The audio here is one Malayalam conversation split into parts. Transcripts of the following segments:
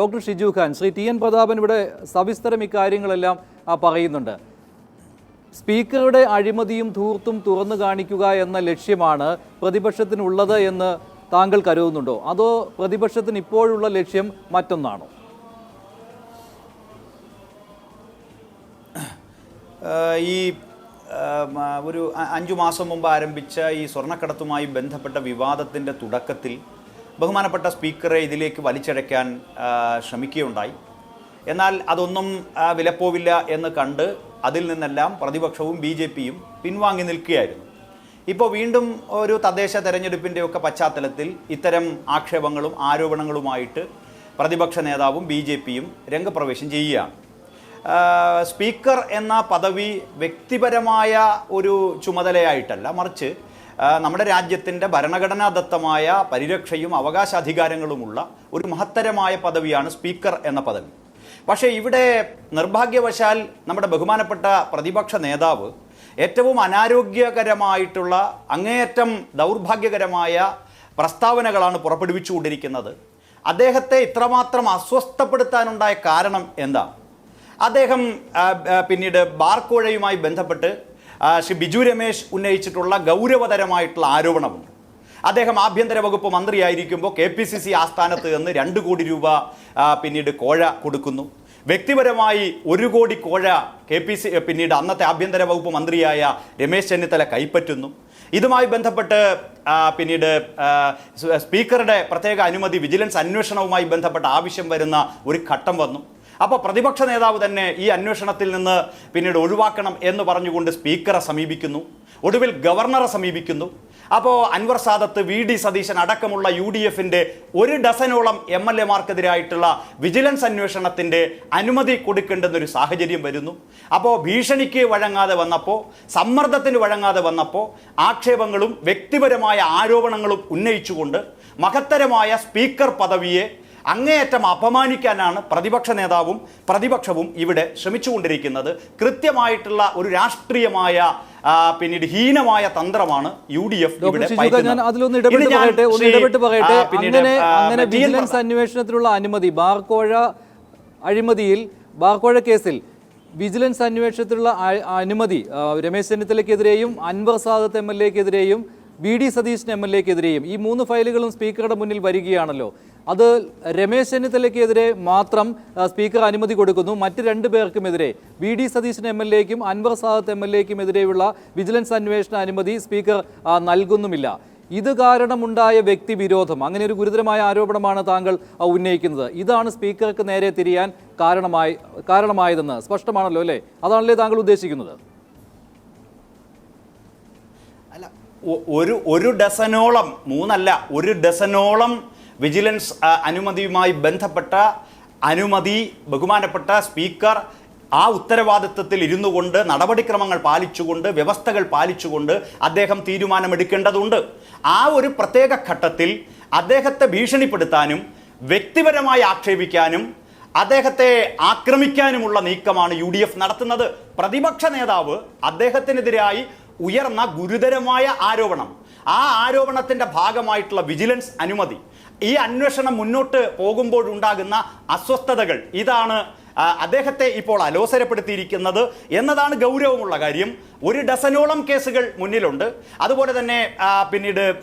Doctor Shiju Khan Shri T N Prathapan ഇവിടെ സവിസ്തരം ഇക്കാര്യങ്ങളെല്ലാം പറയുന്നുണ്ട്. സ്പീക്കറുടെ അഴിമതിയും ധൂർത്തും തുറന്നു കാണിക്കുക എന്ന ലക്ഷ്യമാണ് പ്രതിപക്ഷത്തിനുള്ളത് എന്ന് താങ്കൾ കരുതുന്നുണ്ടോ? അതോ പ്രതിപക്ഷത്തിന് ഇപ്പോഴുള്ള ലക്ഷ്യം മറ്റൊന്നാണോ? ഈ ഒരു അഞ്ചു മാസം മുമ്പ് ആരംഭിച്ച ഈ സ്വർണക്കടത്തുമായി ബന്ധപ്പെട്ട വിവാദത്തിന്റെ തുടക്കത്തിൽ ബഹുമാനപ്പെട്ട സ്പീക്കറെ ഇതിലേക്ക് വലിച്ചഴയ്ക്കാൻ ശ്രമിക്കുകയുണ്ടായി. എന്നാൽ അതൊന്നും വിലപ്പോവില്ല എന്ന് കണ്ട് അതിൽ നിന്നെല്ലാം പ്രതിപക്ഷവും ബി ജെ പിയും പിൻവാങ്ങി നിൽക്കുകയായിരുന്നു. ഇപ്പോൾ വീണ്ടും ഒരു തദ്ദേശ തെരഞ്ഞെടുപ്പിന്റെ ഒക്കെ പശ്ചാത്തലത്തിൽ ഇത്തരം ആക്ഷേപങ്ങളും ആരോപണങ്ങളുമായിട്ട് പ്രതിപക്ഷ നേതാവും ബി ജെ പിയും രംഗപ്രവേശം ചെയ്യുകയാണ്. സ്പീക്കർ എന്ന പദവി വ്യക്തിപരമായ ഒരു ചുമതലയായിട്ടല്ല മറിച്ച് നമ്മുടെ രാജ്യത്തിന്റെ ഭരണഘടനാദത്തമായ പരിരക്ഷയും അവകാശാധികാരങ്ങളുമുള്ള ഒരു മഹത്തരമായ പദവിയാണ് സ്പീക്കർ എന്ന പദവി. പക്ഷേ ഇവിടെ നിർഭാഗ്യവശാൽ നമ്മുടെ ബഹുമാനപ്പെട്ട പ്രതിപക്ഷ നേതാവ് ഏറ്റവും അനാരോഗ്യകരമായിട്ടുള്ള അങ്ങേയറ്റം ദൗർഭാഗ്യകരമായ പ്രസ്താവനകളാണ് പുറപ്പെടുവിച്ചുകൊണ്ടിരിക്കുന്നത്. അദ്ദേഹത്തെ ഇത്രമാത്രം അസ്വസ്ഥപ്പെടുത്താനുണ്ടായ കാരണം എന്താ അദ്ദേഹം പിന്നീട് ബാർക്കോഴയുമായി ബന്ധപ്പെട്ട് ശ്രീ ബിജു രമേശ് ഉന്നയിച്ചിട്ടുള്ള ഗൗരവതരമായിട്ടുള്ള ആരോപണമുണ്ട് അദ്ദേഹം ആഭ്യന്തര വകുപ്പ് മന്ത്രിയായിരിക്കുമ്പോൾ കെ പി സി സി ആസ്ഥാനത്ത് നിന്ന് രണ്ട് കോടി രൂപ പിന്നീട് കോഴ കൊടുക്കുന്നു. വ്യക്തിപരമായി ഒരു കോടി കോഴ കെ പി സി പിന്നീട് അന്നത്തെ ആഭ്യന്തര വകുപ്പ് മന്ത്രിയായ രമേശ് ചെന്നിത്തല കൈപ്പറ്റുന്നു. ഇതുമായി ബന്ധപ്പെട്ട് പിന്നീട് സ്പീക്കറുടെ പ്രത്യേക അനുമതി വിജിലൻസ് അന്വേഷണവുമായി ബന്ധപ്പെട്ട ആവശ്യം വരുന്ന ഒരു ഘട്ടം വന്നു. അപ്പോൾ പ്രതിപക്ഷ നേതാവ് തന്നെ ഈ അന്വേഷണത്തിൽ നിന്ന് പിന്നീട് ഒഴിവാക്കണം എന്ന് പറഞ്ഞുകൊണ്ട് സ്പീക്കറെ സമീപിക്കുന്നു. ഒടുവിൽ ഗവർണറെ സമീപിക്കുന്നു. അപ്പോൾ അൻവർ സാദത്ത് വി ഡി സതീശൻ അടക്കമുള്ള യു ഡി എഫിന്റെ ഒരു ഡസനോളം എം എൽ എമാർക്കെതിരായിട്ടുള്ള വിജിലൻസ് അന്വേഷണത്തിന്റെ അനുമതി കൊടുക്കേണ്ടെന്നൊരു സാഹചര്യം വരുന്നു. അപ്പോൾ ഭീഷണിക്ക് വഴങ്ങാതെ വന്നപ്പോൾ സമ്മർദ്ദത്തിന് വഴങ്ങാതെ വന്നപ്പോൾ ആക്ഷേപങ്ങളും വ്യക്തിപരമായ ആരോപണങ്ങളും ഉന്നയിച്ചുകൊണ്ട് മഹത്തരമായ സ്പീക്കർ പദവിയെ അങ്ങേയറ്റം അപമാനിക്കാനാണ് പ്രതിപക്ഷ നേതാവും പ്രതിപക്ഷവും ഇവിടെ ശ്രമിച്ചുകൊണ്ടിരിക്കുന്നത്. കൃത്യമായിട്ടുള്ള ഒരു രാഷ്ട്രീയമായ പിന്നീട് ഹീനമായ തന്ത്രമാണ് യു ഡി എഫ്. ഞാൻ അതിലൊന്ന് ഇടപെട്ട് ഇനി പറയട്ടെ ഒന്ന് ശ്രീ, ഇടപെട്ട് പറയട്ടെ. അങ്ങനെ അങ്ങനെ വിജിലൻസ് അന്വേഷണത്തിലുള്ള അനുമതി ബാർക്കോഴ അഴിമതിയിൽ ബാർക്കോഴ കേസിൽ വിജിലൻസ് അന്വേഷണത്തിലുള്ള അനുമതി രമേശ് ചെന്നിത്തലയ്ക്കെതിരെയും Anwar Sadath M L എക്കെതിരെയും V D Satheesan M L എക്കെതിരെയും ഈ മൂന്ന് ഫയലുകളും സ്പീക്കറുടെ മുന്നിൽ വരികയാണല്ലോ. അത് രമേശ് ചെന്നിത്തലയ്ക്കെതിരെ മാത്രം സ്പീക്കർ അനുമതി കൊടുക്കുന്നു. മറ്റ് രണ്ട് പേർക്കുമെതിരെ V D Satheesan M L എക്കും Anwar Sadath M L എക്കും എതിരെയുള്ള വിജിലൻസ് അന്വേഷണ അനുമതി സ്പീക്കർ നൽകുന്നുമില്ല. ഇത് കാരണമുണ്ടായ വ്യക്തി വിരോധം. അങ്ങനെ ഒരു ഗുരുതരമായ ആരോപണമാണ് താങ്കൾ ഉന്നയിക്കുന്നത്. ഇതാണ് സ്പീക്കർക്ക് നേരെ തിരിയാൻ കാരണമായി കാരണമായതെന്ന് സ്പഷ്ടമാണല്ലോ അല്ലേ? അതാണല്ലേ താങ്കൾ ഉദ്ദേശിക്കുന്നത്? അല്ല ഒരു ഒരു ഡസനോളം മൂന്നല്ല ഒരു ഡസനോളം വിജിലൻസ് അനുമതിയുമായി ബന്ധപ്പെട്ട അനുമതി ബഹുമാനപ്പെട്ട സ്പീക്കർ ആ ഉത്തരവാദിത്വത്തിൽ ഇരുന്നു കൊണ്ട് നടപടിക്രമങ്ങൾ പാലിച്ചുകൊണ്ട് വ്യവസ്ഥകൾ പാലിച്ചുകൊണ്ട് അദ്ദേഹം തീരുമാനമെടുക്കേണ്ടതുണ്ട്. ആ ഒരു പ്രത്യേക ഘട്ടത്തിൽ അദ്ദേഹത്തെ ഭീഷണിപ്പെടുത്താനും വ്യക്തിപരമായി ആക്ഷേപിക്കാനും അദ്ദേഹത്തെ ആക്രമിക്കാനുമുള്ള നീക്കമാണ് യു ഡി എഫ് നടത്തുന്നത്. പ്രതിപക്ഷ നേതാവ് അദ്ദേഹത്തിനെതിരായി ഉയർന്ന ഗുരുതരമായ ആരോപണം. ആ ആരോപണത്തിന്റെ ഭാഗമായിട്ടുള്ള വിജിലൻസ് അനുമതി ഈ അന്വേഷണം മുന്നോട്ട് പോകുമ്പോഴുണ്ടാകുന്ന അസ്വസ്ഥതകൾ. ഇതാണ് അദ്ദേഹത്തെ ഇപ്പോൾ അലോസരപ്പെടുത്തിയിരിക്കുന്നത് എന്നതാണ് ഗൗരവമുള്ള കാര്യം. ഒരു ഡസനോളം കേസുകൾ മുന്നിലുണ്ട്. അതുപോലെ തന്നെ പിന്നീട്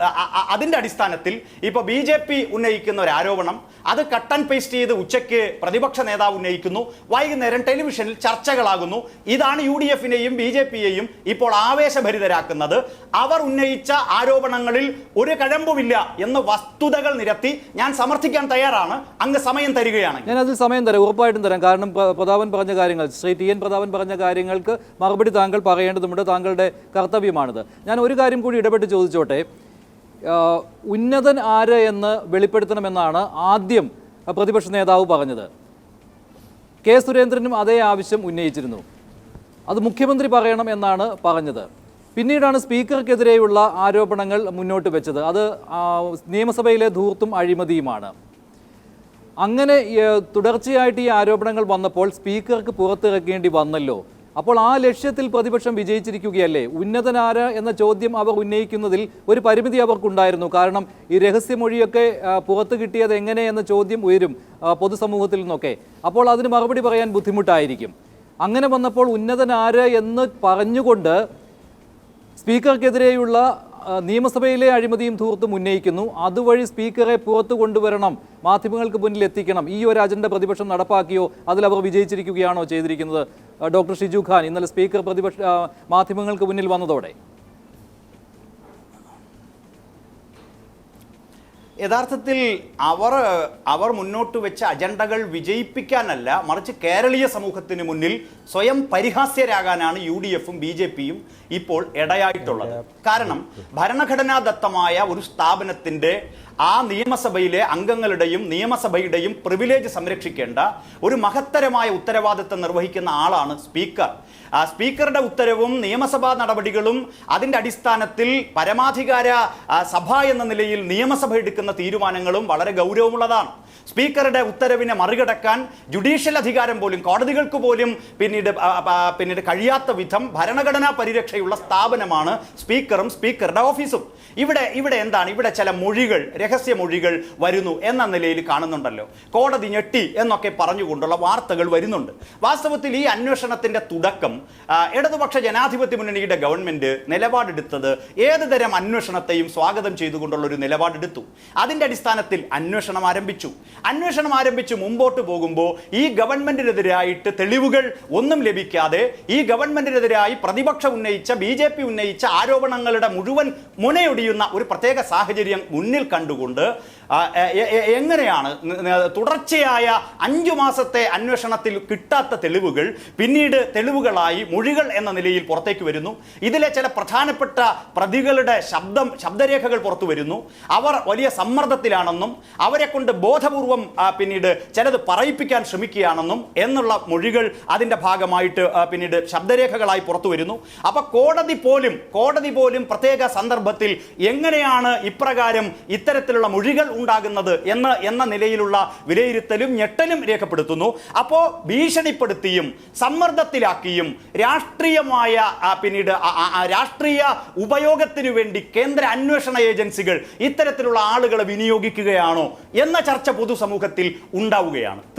അതിന്റെ അടിസ്ഥാനത്തിൽ ഇപ്പോൾ ബി ജെ പി ഉന്നയിക്കുന്ന ഒരു ആരോപണം അത് കട്ട് ആൻഡ് പേസ്റ്റ് ചെയ്ത് ഉച്ചയ്ക്ക് പ്രതിപക്ഷ നേതാവ് ഉന്നയിക്കുന്നു വൈകുന്നേരം ടെലിവിഷനിൽ ചർച്ചകളാകുന്നു. ഇതാണ് യു ഡി എഫിനെയും ബി ജെ പിയെയും ഇപ്പോൾ ആവേശഭരിതരാക്കുന്നത്. അവർ ഉന്നയിച്ച ആരോപണങ്ങളിൽ ഒരു കഴമ്പുമില്ല എന്ന് വസ്തുതകൾ നിരത്തി ഞാൻ സമർത്ഥിക്കാൻ തയ്യാറാണ്. അങ്ങ് സമയം തരികയാണ് ഞാൻ അതിൽ സമയം തരാം ഉറപ്പായിട്ടും തരാം. കാരണം പ്ര- പ്രതാപൻ പറഞ്ഞ കാര്യങ്ങൾ ശ്രീ ടി എൻ പ്രതാപൻ പറഞ്ഞ കാര്യങ്ങൾക്ക് മറുപടി താങ്കൾ പറയേണ്ടതുണ്ട് താങ്കളുടെ കർത്തവ്യമാണിത്. ഞാൻ ഒരു കാര്യം കൂടി ഇടപെട്ട് ചോദിച്ചോട്ടെ. ഉന്നതൻ ആര് എന്ന് വെളിപ്പെടുത്തണമെന്നാണ് ആദ്യം പ്രതിപക്ഷ നേതാവ് പറഞ്ഞത്. കെ സുരേന്ദ്രനും അതേ ആവശ്യം ഉന്നയിച്ചിരുന്നു. അത് മുഖ്യമന്ത്രി പറയണം എന്നാണ് പറഞ്ഞത്. പിന്നീടാണ് സ്പീക്കർക്കെതിരെയുള്ള ആരോപണങ്ങൾ മുന്നോട്ട് വെച്ചത്. അത് നിയമസഭയിലെ ധൂർത്തും അഴിമതിയുമാണ്. അങ്ങനെ തുടർച്ചയായിട്ട് ഈ ആരോപണങ്ങൾ വന്നപ്പോൾ സ്പീക്കർക്ക് പുറത്തിറക്കേണ്ടി വന്നല്ലോ. അപ്പോൾ ആ ലക്ഷ്യത്തിൽ പ്രതിപക്ഷം വിജയിച്ചിരിക്കുകയല്ലേ? ഉന്നതനാര എന്ന ചോദ്യം അവർ ഉന്നയിക്കുന്നതിൽ ഒരു പരിമിതി അവർക്കുണ്ടായിരുന്നു. കാരണം ഈ രഹസ്യമൊഴിയൊക്കെ പുറത്തു കിട്ടിയത് എങ്ങനെ എന്ന ചോദ്യം ഉയരും പൊതുസമൂഹത്തിൽ നിന്നൊക്കെ. അപ്പോൾ അതിന് മറുപടി പറയാൻ ബുദ്ധിമുട്ടായിരിക്കും. അങ്ങനെ വന്നപ്പോൾ ഉന്നതനാര എന്ന് പറഞ്ഞുകൊണ്ട് സ്പീക്കർക്കെതിരെയുള്ള നിയമസഭയിലെ അഴിമതിയും ധൂർത്തും ഉന്നയിക്കുന്നു. അതുവഴി സ്പീക്കറെ പുറത്തു കൊണ്ടുവരണം മാധ്യമങ്ങൾക്ക് മുന്നിൽ എത്തിക്കണം. ഈ ഒരു അജണ്ട പ്രതിപക്ഷം നടപ്പാക്കിയോ അതിൽ അവർ വിജയിച്ചിരിക്കുകയാണോ ചെയ്തിരിക്കുന്നത്? ഡോക്ടർ ഷിജു ഖാൻ ഇന്നലെ സ്പീക്കർ പ്രതിപക്ഷ മാധ്യമങ്ങൾക്ക് മുന്നിൽ വന്നതോടെ. യഥാർത്ഥത്തിൽ അവർ അവർ മുന്നോട്ട് വെച്ച അജണ്ടകൾ വിജയിപ്പിക്കാനല്ല മറിച്ച് കേരളീയ സമൂഹത്തിന് മുന്നിൽ സ്വയം പരിഹാസ്യരാകാനാണ് യു ഡി എഫും ബി ജെ പിയും ഇപ്പോൾ ഇടയായിട്ടുള്ളത്. കാരണം ഭരണഘടനാദത്തമായ ഒരു സ്ഥാപനത്തിന്റെ ആ നിയമസഭയിലെ അംഗങ്ങളുടെയും നിയമസഭയുടെയും പ്രിവിലേജ് സംരക്ഷിക്കേണ്ട ഒരു മഹത്തരമായ ഉത്തരവാദിത്തം നിർവഹിക്കുന്ന ആളാണ് സ്പീക്കർ. സ്പീക്കറുടെ ഉത്തരവും നിയമസഭാ നടപടികളും അതിന്റെ അടിസ്ഥാനത്തിൽ പരമാധികാര സഭ എന്ന നിലയിൽ നിയമസഭ എടുക്കുന്ന തീരുമാനങ്ങളും വളരെ ഗൗരവമുള്ളതാണ്. സ്പീക്കറുടെ ഉത്തരവിനെ മറികടക്കാൻ ജുഡീഷ്യൽ അധികാരം പോലും കോടതികൾക്ക് പോലും പിന്നീട് പിന്നീട് കഴിയാത്ത വിധം ഭരണഘടനാ പരിരക്ഷയുള്ള സ്ഥാപനമാണ് സ്പീക്കറും സ്പീക്കറുടെ ഓഫീസും. ഇവിടെ ഇവിടെ എന്താണ്? ഇവിടെ ചില മൊഴികൾ രഹസ്യ മൊഴികൾ വരുന്നു എന്ന നിലയിൽ കാണുന്നുണ്ടല്ലോ. കോടതി ഞെട്ടി എന്നൊക്കെ പറഞ്ഞുകൊണ്ടുള്ള വാർത്തകൾ വരുന്നുണ്ട്. വാസ്തവത്തിൽ ഈ അന്വേഷണത്തിന്റെ തുടക്കം ഇടതുപക്ഷ ജനാധിപത്യ മുന്നണിയുടെ ഗവൺമെന്റ് നിലപാടെടുത്തത് ഏത് തരം അന്വേഷണത്തെയും സ്വാഗതം ചെയ്തുകൊണ്ടുള്ള ഒരു നിലപാടെടുത്തു. അതിന്റെ അടിസ്ഥാനത്തിൽ അന്വേഷണം ആരംഭിച്ചു. അന്വേഷണം ആരംഭിച്ച് മുമ്പോട്ട് പോകുമ്പോൾ ഈ ഗവൺമെന്റിനെതിരായിട്ട് തെളിവുകൾ ഒന്നും ലഭിക്കാതെ ഈ ഗവൺമെന്റിനെതിരായി പ്രതിപക്ഷം ഉന്നയിച്ച ബി ജെ പി ഉന്നയിച്ച ആരോപണങ്ങളുടെ മുഴുവൻ മുനയൊടിയുന്ന ഒരു പ്രത്യേക സാഹചര്യം മുന്നിൽ കണ്ടുകൊണ്ട് എങ്ങനെയാണ് തുടർച്ചയായ അഞ്ചു മാസത്തെ അന്വേഷണത്തിൽ കിട്ടാത്ത തെളിവുകൾ പിന്നീട് തെളിവുകളായി മൊഴികൾ എന്ന നിലയിൽ പുറത്തേക്ക് വരുന്നു. ഇതിലെ ചില പ്രധാനപ്പെട്ട പ്രതികളുടെ ശബ്ദം ശബ്ദരേഖകൾ പുറത്തു വരുന്നു. അവർ വലിയ സമ്മർദ്ദത്തിലാണെന്നും അവരെ കൊണ്ട് ബോധപൂർവം പിന്നീട് ചിലത് പറയിപ്പിക്കാൻ ശ്രമിക്കുകയാണെന്നും എന്നുള്ള മൊഴികൾ അതിന്റെ ഭാഗമായിട്ട് പിന്നീട് ശബ്ദരേഖകളായി പുറത്തു വരുന്നു. അപ്പോൾ കോടതി പോലും കോടതി പോലും പ്രത്യേക സന്ദർഭത്തിൽ എങ്ങനെയാണ് ഇപ്രകാരം ഇത്തരത്തിലുള്ള മൊഴികൾ ഉണ്ടാകുന്നത് എന്ന് എന്ന നിലയിലുള്ള വിലയിരുത്തലും ഞെട്ടലും രേഖപ്പെടുത്തുന്നു. അപ്പോൾ ഭീഷണിപ്പെടുത്തിയും സമ്മർദ്ദത്തിലാക്കിയും രാഷ്ട്രീയമായ പിന്നീട് രാഷ്ട്രീയ ഉപയോഗത്തിനു വേണ്ടി കേന്ദ്ര അന്വേഷണ ഏജൻസികൾ ഇത്തരത്തിലുള്ള ആളുകളെ വിനിയോഗിക്കുകയാണോ എന്ന ചർച്ച പൊതുസമൂഹത്തിൽ ഉണ്ടാവുകയാണ്.